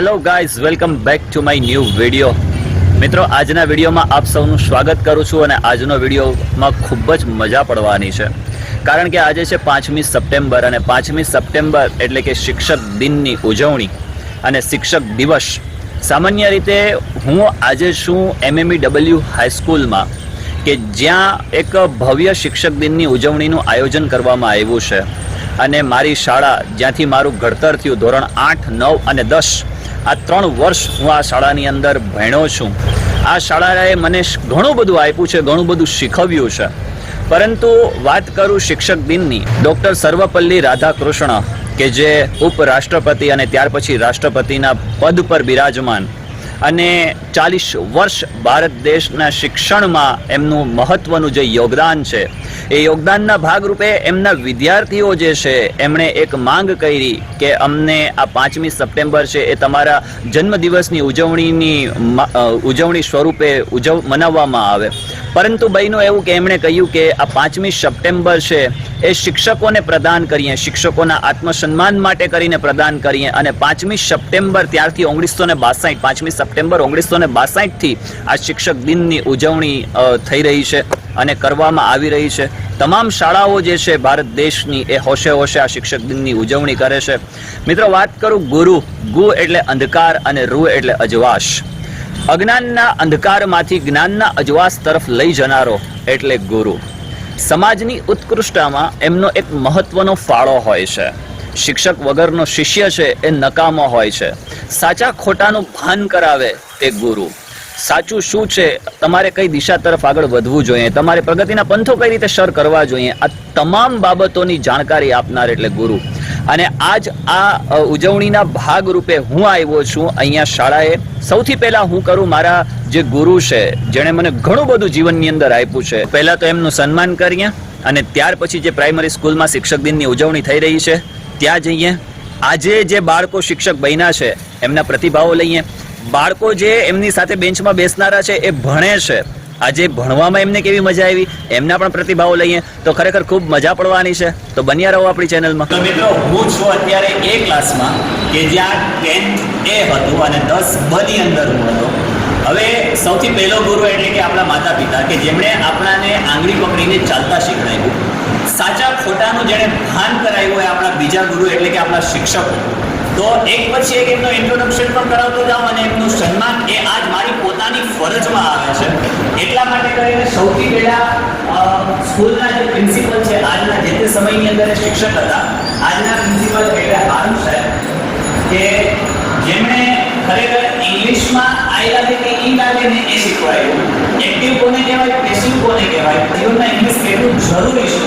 Hello guys welcome back to my new video મિત્રો, આજના વિડીયોમાં આપ સૌનું સ્વાગત કરું છું અને આજનો વિડીયોમાં ખૂબ જ મજા પડવાની છે. કારણ કે આજે છે પાંચમી સપ્ટેમ્બર અને પાંચમી સપ્ટેમ્બર એટલે કે શિક્ષક દિનની ઉજવણી અને શિક્ષક દિવસ. સામાન્ય રીતે હું આજે છું એમએમઈ ડબલ્યુ હાઈસ્કૂલમાં કે જ્યાં એક ભવ્ય શિક્ષક દિનની ઉજવણીનું આયોજન કરવામાં આવ્યું છે. અને મારી શાળા, જ્યાંથી મારું ઘડતર થયું, ધોરણ આઠ, નવ અને દસ આ ત્રણ વર્ષ હું આ શાળાની અંદર ભણ્યો છું. આ શાળાએ મને ઘણું બધું આપ્યું છે, ઘણું બધું શીખવ્યું છે. પરંતુ વાત કરું શિક્ષક દિનની, ડૉક્ટર સર્વપલ્લી રાધાકૃષ્ણ, કે જે ઉપરાષ્ટ્રપતિ અને ત્યાર પછી રાષ્ટ્રપતિના પદ પર બિરાજમાન અને ચાલીસ વર્ષ ભારત દેશના શિક્ષણમાં એમનું મહત્વનું જે યોગદાન છે, એ યોગદાનના ભાગરૂપે એમના વિદ્યાર્થીઓ જે છે, એમણે એક માંગ કરી કે અમને આ પાંચમી સપ્ટેમ્બર છે, એ તમારા જન્મદિવસની ઉજવણીની ઉજવણી સ્વરૂપે ઉજવ, મનાવવામાં આવે. પરંતુ બહેનો એવું કે એમણે કહ્યું કે આ પાંચમી સપ્ટેમ્બર છે, એ શિક્ષકોને પ્રદાન કરીએ, શિક્ષકોના આત્મસન્માન માટે કરીને પ્રદાન કરીએ અને પાંચમી સપ્ટેમ્બર ત્યારથી ઓગણીસો ને બાસઠ પાંચમી સપ્ટેમ્બર ઓગણીસો ને બાસઠથી આ શિક્ષક દિનની ઉજવણી થઈ રહી છે અને કરવામાં આવી રહી છે. તમામ શાળાઓ જે છે ભારત દેશની એ હોશે હોશે આ શિક્ષક દિનની ઉજવણી કરે છે. મિત્રો, વાત કરું ગુરુ. ગુ એટલે અંધકાર અને રૂ એટલે અજવાશ. અજ્ઞાનના અંધકારમાંથી જ્ઞાનના અજવાસ તરફ લઈ જનારો એટલે ગુરુ. સમાજની ઉત્કૃષ્ટતામાં એમનો એક મહત્વનો ફાળો હોય છે. શિક્ષક વગરનો શિષ્ય છે એ નકામો હોય છે. સાચા ખોટાનું ભાન કરાવે તે ગુરુ. સાચું શું છે? તમારે કઈ દિશા તરફ આગળ વધવું જોઈએ? તમારે પ્રગતિના પંથો કઈ રીતે સર કરવા જોઈએ? આ તમામ બાબતોની જાણકારી આપનાર એટલે ગુરુ. અને આજ આ ઉજવણીના ભાગ રૂપે હું આવ્યો છું. અહીંયા શાળાએ સૌથી પહેલા હું કરું મારા જે ગુરુ છે, જેણે મને ઘણું બધું જીવનની અંદર આપ્યું છે. પહેલા તો એમનું સન્માન કરીએ અને ત્યાર પછી જે પ્રાઇમરી સ્કૂલમાં શિક્ષક દિનની ઉજવણી થઈ રહી છે ત્યાં જઈએ. આજે જે બાળકો શિક્ષક બન્યા છે, એમના પ્રતિભાવો લઈએ. બાળકો જે એમની સાથે બેન્ચમાં બેસનારા છે, એ ભણે છે. આજે ભણવામાં એમને કેવી મજા આવી? એમના પણ પ્રતિભાવો લઈએ. તો ખરેખર ખૂબ મજા પડવાની છે. તો બન્યા રહો આપણી ચેનલમાં. તો મિત્રો, હું છું અત્યારે એ ક્લાસમાં કે જ્યાં ટેન્થ એ હતું અને દસ બની અંદર હું હતો. હવે સૌથી પહેલો ગુરુ એટલે કે આપણા માતા પિતા કે જેમણે આપણાને આંગળી પકડીને ચાલતા શીખવાડ્યું સાચા ખોટાનું જેણે ભાન કરાવ્યું હોય આપણા બીજા ગુરુ એટલે કે આપણા શિક્ષકો. તો એક પછી એક એમનો ઇન્ટ્રોડક્શન પણ કરાવતો જાઉં અને એમનું સન્માન એ આજ મારી પોતાની ફરજમાં આવે છે. એટલા માટે કરીને સૌથી પહેલા સ્કૂલના જે પ્રિન્સિપલ છે આજના, જે તે સમયની અંદર શિક્ષક હતા. આજના પ્રિન્સિપલ એટલે હારૂન સાહેબ, કે જેમણે ખરેખર ઇંગ્લિશમાં આઈ લાગે કે ઈ લાગે ને એ શીખવાયું એક્ટિવ કોને કહેવાય? પેસિવ કોને કહેવાય? જીવનમાં ઇંગ્લિશ કેટલું જરૂરી છે?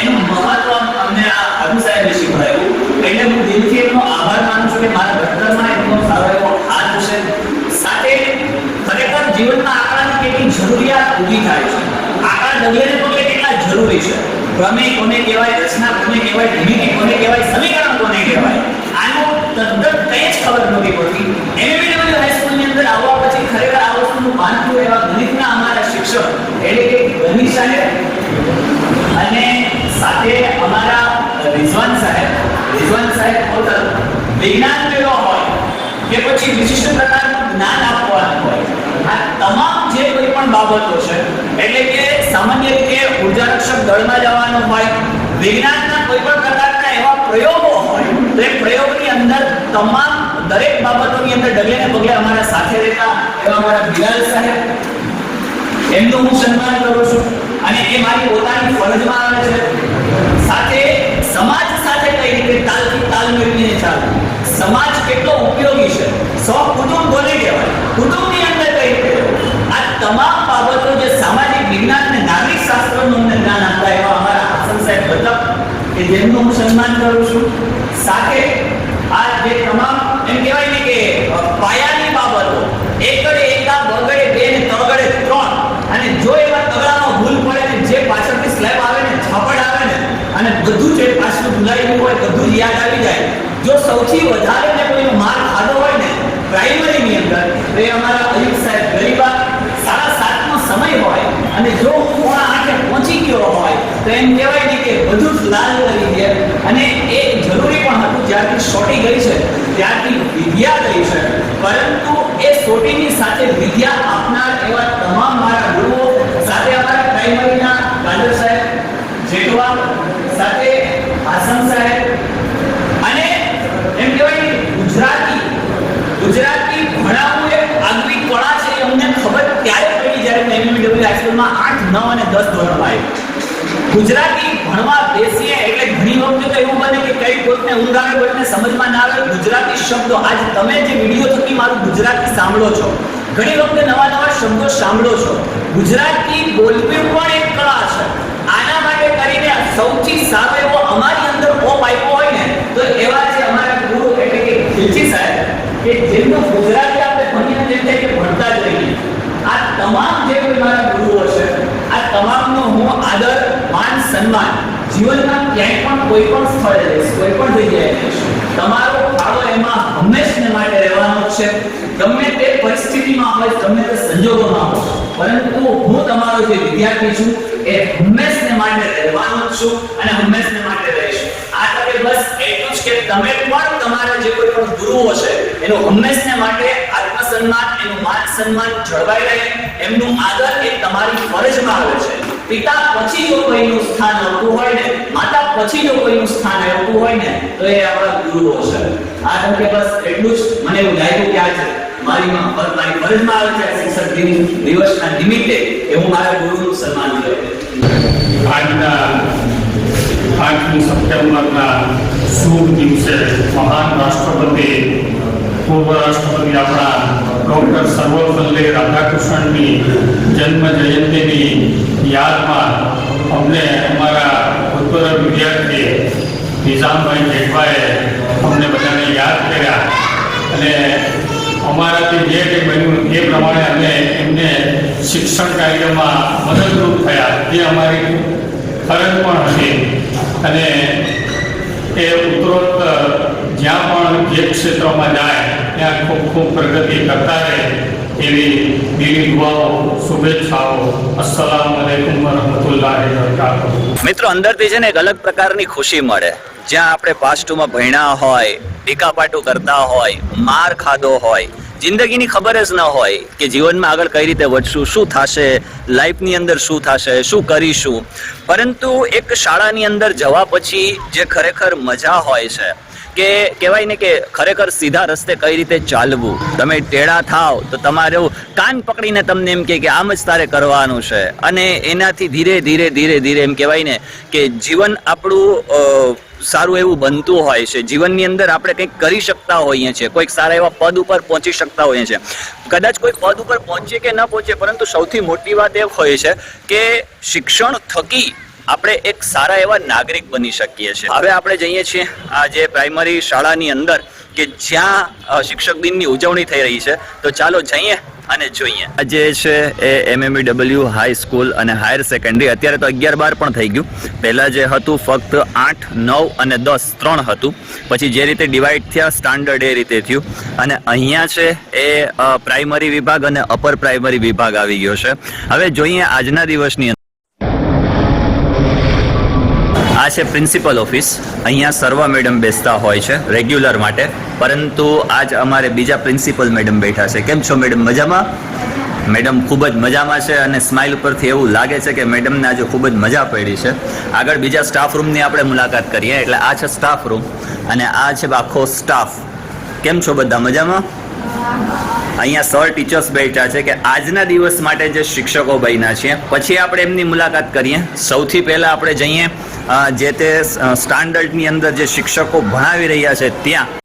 એનું મહત્વ અમને આ અભુ સાહેબે શીખવાયું એટલે હું દિલથી એમનો આભાર માનું છું કે મારા ભણતરમાં એમનો સારો એવો હાથ છે સાથે ખરેખર જીવનમાં આંકડાની કેટલી જરૂરિયાત ઊભી થાય છે. આંકડા ડગલે પગલે કેટલા જરૂરી છે? પ્રમેય કોને કહેવાય? રચના કોને કહેવાય? ભૂમિતિ કોને કહેવાય? સમીકરણ કોને કહેવાય? તદ્દન કંઈ જ ખબર નહોતી પડતી. એમએમડબલ્યુ હાઈસ્કૂલની અંદર આવવા પછી ખરેખર આ વસ્તુનું ભાન એવા ગણિતના અમારા શિક્ષક, એટલે કે ગણિત સાહેબ અને સાથે અમારા રિઝવાન સાહેબ રિઝવાન સાહેબ પોતા વિજ્ઞાન મેળો હોય કે પછી વિશિષ્ટ પ્રકારનું જ્ઞાન આપવાનું હોય. આ તમામ જે કોઈ પણ બાબતો છે, એટલે કે સામાન્ય રીતે ઊર્જા રક્ષક દળમાં જવાનું હોય, વિજ્ઞાનના કોઈ પણ પ્રકારના એવા પ્રયોગો હોય તો એ પ્રયોગની અંદર તમામ દરેક બાબતોની અંદર ડગલે ને પગલે અમારા સાથે રહેતા એવા અમારા બિલાલ સાહેબ. એમનું હું સન્માન કરું છું અને એ મારી પોતાની ફરજમાં આવે છે. સાથે સમાજ સાથે કઈ રીતે તાલથી તાલ મેળવીને ચાલવું સમાજ કેટલો ઉપયોગી છે. સો કુટુંબ બોલી કહેવાય. કુટુંબની અંદર કઈ રીતે આ તમામ બાબતો જે સામાજિક વિજ્ઞાન અને નાગરિક શાસ્ત્રનું અમને જ્ઞાન આપતા એવા અમારા હાસન સાહેબ બતક કે જેમનું હું સન્માન કરું છું, સાથે આ જે તમામ એમ કહેવાય ને કે પાયાની બાબતો, એકડે એકા બગડે બે ને તગડે ત્રણ. અને જો એવા તગડામાં ભૂલ પડે ને, જે પાછળથી સ્લેબ આવે ને છાપડ આવે ને, અને બધું જે પાછળ ગયું હોય, બધું યાદ આવી જાય. જો સૌથી વધારે ને કોઈનો માર ખાધો હોય ને, પ્રાઇમરીની અંદર, તો એ અમારા અયુબ સાહેબ ગરીબા સાડા સાતનો સમય હોય, અને જો હું પોણા આઠે પહોંચી ગયો હોય, તો એમ કહેવાય કે બધું જ લાલ કરી દે. અને એ જરૂરી પણ હતું જ્યારથી સોટી ગઈ છે, ત્યારથી વિદ્યા ગઈ છે. પરંતુ એ સોટીની સાથે વિદ્યા આપનાર એવા તમામ મારા ગુરુઓ, સાથે અમારા પ્રાઇમરીના ગાંધર સાહેબ જેટવા સાથે આસમ સાહેબ, અને એમ કહેવાય ગુજરાતી ગુજરાતી ભણાવવું એક આગવી કળા છે એ અમને ખબર ત્યારે પડી જ્યારે મેં એમએમડબલ્યુ હાઈસ્કૂલમાં આઠ, નવ અને દસ ધોરણમાં આવ્યો. ગુજરાતી ભણવા બેસીએ એટલે ઘણી વખતે તો એવું બને કે કઈ કોઈને ઊંઘ કોઈને સમજમાં ના આવે. ગુજરાતી શબ્દો, આજ તમે જે વીડિયો થકી મારું ગુજરાતી સાંભળો છો, ઘણી વખતે નવા નવા શબ્દો સાંભળો છો. ગુજરાતી બોલવી પણ એક કળા છે. આના માટે કરીને સૌથી સારો એવો અમારી અંદર ઓપ આપ્યો હોય ને, તો એવા છે અમારા ગુરુ એટલે કે ખીલજી સાહેબ, કે જેમનું ગુજરાતી આપણે ભણીને જેમ કે ભણતા જ રહીએ. આ તમામ જે મારા ગુરુઓ છે, આ તમામનો હું આદર સન્માન. જીવનમાં ક્યાંય પણ કોઈ પણ સ્થળે રહીશ, કોઈ પણ જગ્યાએ રહીશ, તમારો ફાળો એમાં હંમેશને માટે રહેવાનો છે. ગમે તે પરિસ્થિતિમાં હોય, ગમે તે સંજોગોમાં હોય. પરંતુ હું તમારો જે વિદ્યાર્થી છું, એ હંમેશને માટે રહેવાનો છું અને હંમેશને માટે રહીશ. આ તકે બસ એટલું જ કે તમે પણ તમારા જે કોઈ પણ ગુરુઓ છે, એનું હંમેશને માટે આત્મસન્માન, એનું માન સન્માન જળવાઈ રહે. એમનું આદર એ તમારી ફરજમાં આવે પિતા પછી જો કોઈનું સ્થાન આવતું હોય ને, માતા પછી જો કોઈનું સ્થાન આવતું હોય ને, તો એ આપણા ગુરુઓ છે. આ તકે બસ એટલું જ. મને એવું લાગ્યું કે આજે મારી માં- મારી ફરજમાં આવે છે શિક્ષક દિન દિવસના નિમિત્તે કે હું મારા ગુરુનું સન્માન કરું. આજના પાંચમી સપ્ટેમ્બરના શુભ દિવસે મહાન રાષ્ટ્રપતિ, પૂર્વ રાષ્ટ્રપતિ આપણા ડૉક્ટર સર્વપલ્લી રાધાકૃષ્ણની જન્મ જયંતિની યાદમાં અમને અમારા ભૂતપૂર્વ વિદ્યાર્થી નિઝામભાઈ જેઠવાએ અમને બધાને યાદ કર્યા અને અમારાથી જે કંઈ બન્યું એ પ્રમાણે અમે એમને શિક્ષણ કાર્યમાં મદદરૂપ થયા, જે અમારી ફરજ પણ હતી. અને એ ઉત્તરોત્તર જ્યાં પણ જે ક્ષેત્રમાં જાય ત્યાં ખૂબ ખૂબ પ્રગતિ કરતા રહે એવી દિલી દુઆઓ શુભેચ્છાઓ અસલામ અલેકુમ વરહમતુલ્લાહ મિત્રો અંદરથી છે ને એક અલગ પ્રકારની ખુશી મળે. જ્યાં આપણે પાસ્ટુમાં ભણ્યા હોય ટીકાપાટું કરતા હોય, માર ખાધો હોય, જિંદગીની ખબર જ ન હોય કે જીવનમાં આગળ કઈ રીતે વધશું, શું થશે લાઈફની અંદર શું થશે, શું કરીશું. પરંતુ એક શાળાની અંદર જવા પછી જે ખરેખર મજા હોય છે કે કહેવાય ને કે ખરેખર સીધા રસ્તે કઈ રીતે ચાલવું? તમે ટેડા થાવ તો તમારે કાન પકડીને તમને એમ કે આમ જ તારે કરવાનું છે. અને એનાથી ધીરે ધીરે ધીરે ધીરે એમ કહેવાય ને કે જીવન આપણું સારું એવું બનતું હોય છે. જીવનની અંદર આપણે કંઈક કરી શકતા હોઈએ છીએ. કોઈક સારા એવા પદ ઉપર પહોંચી શકતા હોઈએ છીએ. કદાચ કોઈ પદ ઉપર પહોંચીએ કે ન પહોંચીએ, પરંતુ સૌથી મોટી વાત એ હોય છે કે શિક્ષણ થકી આપણે એક સારા એવા નાગરિક બની શકીએ છીએ. હવે આપણે જઈએ છીએ આ જે પ્રાઇમરી શાળાની અંદર કે જ્યાં શિક્ષક દિનની ઉજવણી થઈ રહી છે. તો ચાલો જઈએ અને જોઈએ. આજે છે એ એમએમડબલ્યુ હાઈ સ્કૂલ અને હાયર સેકન્ડરી અત્યારે તો અગિયાર બાર પણ થઈ ગયું. પહેલાં જે હતું ફક્ત આઠ, નવ અને દસ, ત્રણ હતું. પછી જે રીતે ડિવાઈડ થયા સ્ટાન્ડર્ડ એ રીતે થયું. અને અહીંયા છે એ પ્રાઇમરી વિભાગ અને અપર પ્રાઇમરી વિભાગ આવી ગયો છે. હવે જોઈએ આજના દિવસની આ છે પ્રિન્સિપલ ઓફિસ. અહીંયા સર્વ મેડમ બેસતા હોય છે, રેગ્યુલર માટે. પરંતુ આજ અમારે બીજા પ્રિન્સિપલ મેડમ બેઠા છે. કેમ છો મેડમ? મજામાં? મેડમ ખૂબ જ મજામાં છે અને સ્માઇલ ઉપરથી એવું લાગે છે કે મેડમને આજે ખૂબ જ મજા પડી છે. આગળ બીજા સ્ટાફ રૂમની આપણે મુલાકાત કરીએ. એટલે આ છે સ્ટાફ રૂમ અને આ છે આખો સ્ટાફ. કેમ છો બધા? મજામાં? અહીંયા સર ટીચર્સ બેઠા છે કે આજના દિવસ માટે જે શિક્ષકો બન્યા છે પછી આપણે એમની મુલાકાત કરીએ. સૌથી પહેલાં આપણે જઈએ જે તે સ્ટાન્ડર્ડની અંદર જે શિક્ષકો ભણાવી રહ્યા છે ત્યાં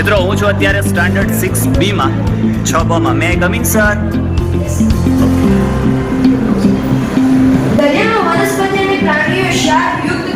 મિત્રો, હું છું અત્યારે સ્ટાન્ડર્ડ સિક્સ બીમાં છ બમાં મે. કમિંગ સર દરિયામાં વનસ્પતિ અને પ્રાણીઓ ક્ષારયુક્ત ખારા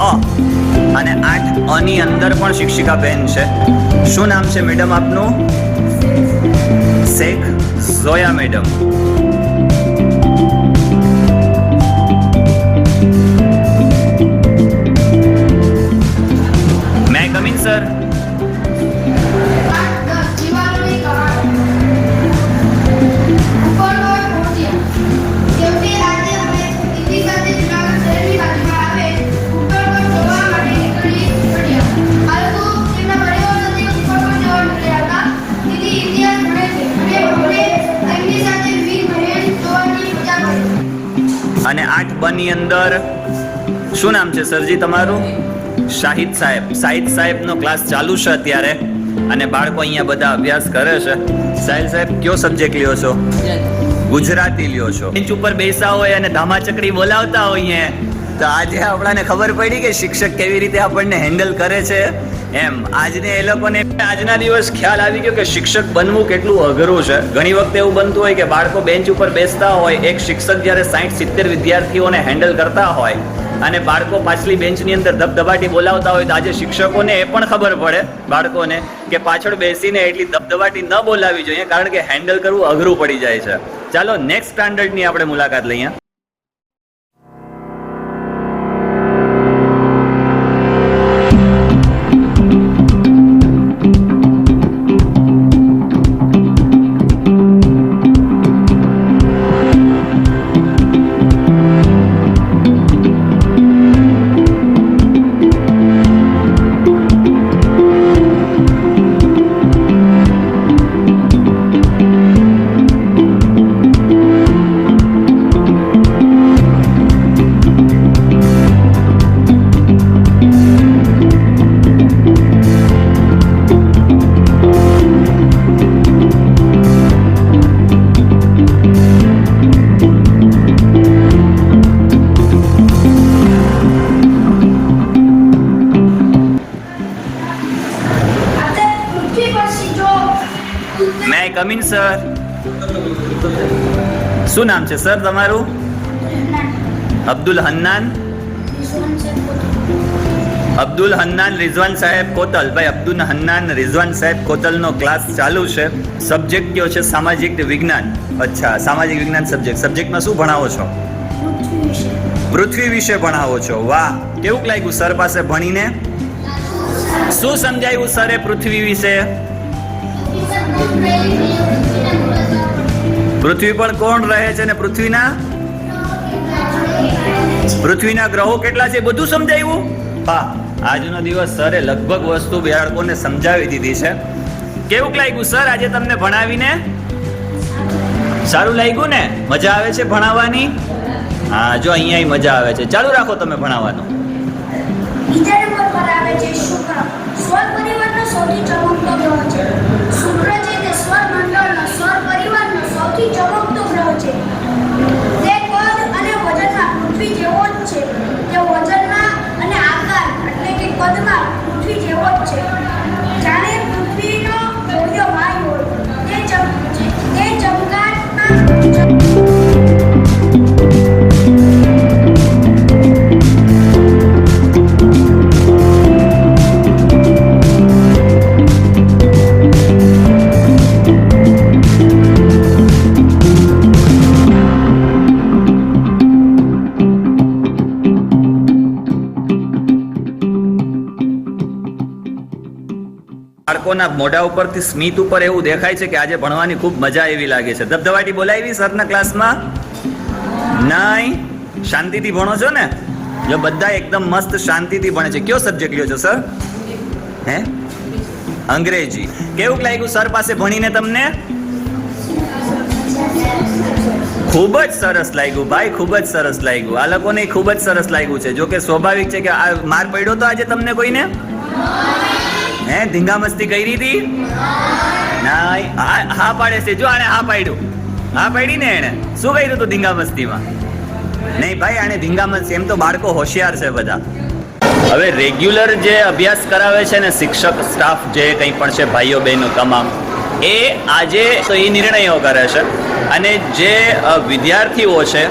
અ. અને આઠ અની અંદર પણ શિક્ષિકા બેન છે. શું નામ છે મેડમ આપનું? શેખ ઝોયા મેડમ. આઠની અંદર. શું નામ છે સરજી તમારું? શાહિદ સાહેબ. શાહિદ સાહેબનો ક્લાસ ચાલુ છે અત્યારે અને બાળકો અહીંયા બધા અભ્યાસ કરે છે. સાહિલ સાહેબ કયો સબ્જેક્ટ લ્યો છો? ગુજરાતી. લ્યો છો. બેન્ચ ઉપર બેસા હોય અને ધામાચકડી બોલાવતા હોઈએ. તો આજે આપણાને ખબર પડી કે શિક્ષક કેવી રીતે આપણને હેન્ડલ કરે છે. એમ, આજને એ લોકોને આજના દિવસ ખ્યાલ આવી ગયો કે શિક્ષક બનવું કેટલું અઘરું છે. ઘણી વખતે એવું બનતું હોય કે બાળકો બેન્ચ ઉપર બેસતા હોય, એક શિક્ષક જ્યારે સાઠ સિત્તેર વિદ્યાર્થીઓને હેન્ડલ કરતા હોય અને બાળકો પાછલી બેન્ચની અંદર ધબધબાટી બોલાવતા હોય તો આજે શિક્ષકોને એ પણ ખબર પડે, બાળકોને, કે પાછળ બેસીને એટલી ધબધબાટી ન બોલાવી જોઈએ, કારણ કે હેન્ડલ કરવું અઘરું પડી જાય છે. ચાલો નેક્સ્ટ સ્ટાન્ડર્ડની આપણે મુલાકાત લઈએ. સર? શું નામ છે સર તમારું? અબ્દુલ હન્નાન? અબ્દુલ હન્નાન રિઝવાન સાહેબ કોતલ. ભાઈ, અબ્દુલ હન્નાન રિઝવાન સાહેબ કોતલનો ક્લાસ ચાલુ છે. સબ્જેક્ટ કયો છે? સામાજિક વિજ્ઞાન. અચ્છા, સામાજિક વિજ્ઞાન સબ્જેક્ટ સબ્જેક્ટમાં શું ભણાવો છો? પૃથ્વી વિશે ભણાવો છો. વાહ, કેવું લાગ્યું સર પાસે ભણીને? શું સમજાયું સરે પૃથ્વી વિશે? પૃથ્વી પર કોણ રહે છે ને પૃથ્વીના? પૃથ્વીના ગ્રહો કેટલા છે બધું સમજાયું? હા આજનો દિવસ સરે લગભગ વસ્તુ બાળકોને સમજાવી દીધી છે. કેવું લાગ્યું સર આજે તમને ભણાવીને? સારું લાગ્યું ને? મજા આવે છે ભણાવવાની? હા, જો અહીંયા મજા આવે છે. ચાલુ રાખો તમે ભણાવવાનું. બીજા નંબર પર આવે છે શુક્ર સ્વર પરિવારનો સૌથી ચમકતો ગ્રહ એટલે કે કદમાં મોઢા ઉપરથી સ્મિત ઉપર એવું દેખાય છે કે આજે ભણવાની ખૂબ મજા એવી લાગે છે. ધબધબાટી બોલાવી સરના ક્લાસમાં? નહીં શાંતિથી ભણો છો ને? જો બધા એકદમ મસ્ત શાંતિથી ભણે છે. કયો સબ્જેક્ટ લ્યો છો સર હે? અંગ્રેજી. કેવું લાગ્યું સર પાસે ભણીને તમને? ખૂબ જ સરસ લાગ્યું. ભાઈ, ખૂબ જ સરસ લાગ્યું. આ લોકોને ખૂબ જ સરસ લાગ્યું છે. જો કે સ્વાભાવિક છે કે આ માર પડ્યો તો આજે તમને કોઈને? હે, ધીંગા મસ્તી કરી હતી ના હા પાડે છે, જો આને હા પાડ્યું. હા પાડી ને એને શું કર્યું તું ધીંગા મસ્તીમાં? નહીં ભાઈ આને ધીંગા મસ્તી, એમ તો બાળકો હોશિયાર છે બધા. હવે રેગ્યુલર જે અભ્યાસ કરાવે છે ને શિક્ષક, સ્ટાફ જે કંઈ પણ છે, ભાઈઓ બહેનો તમામ, એ આજે તો એ નિર્ણયો કરે છે. અને જે વિદ્યાર્થીઓ છે,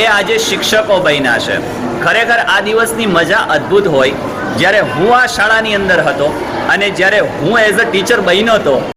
એ આજે શિક્ષકો બન્યા છે. ખરેખર આ દિવસની મજા અદ્ભુત હોય. જ્યારે હું આ શાળાની અંદર હતો અને જ્યારે હું એઝ અ ટીચર બન્યો હતો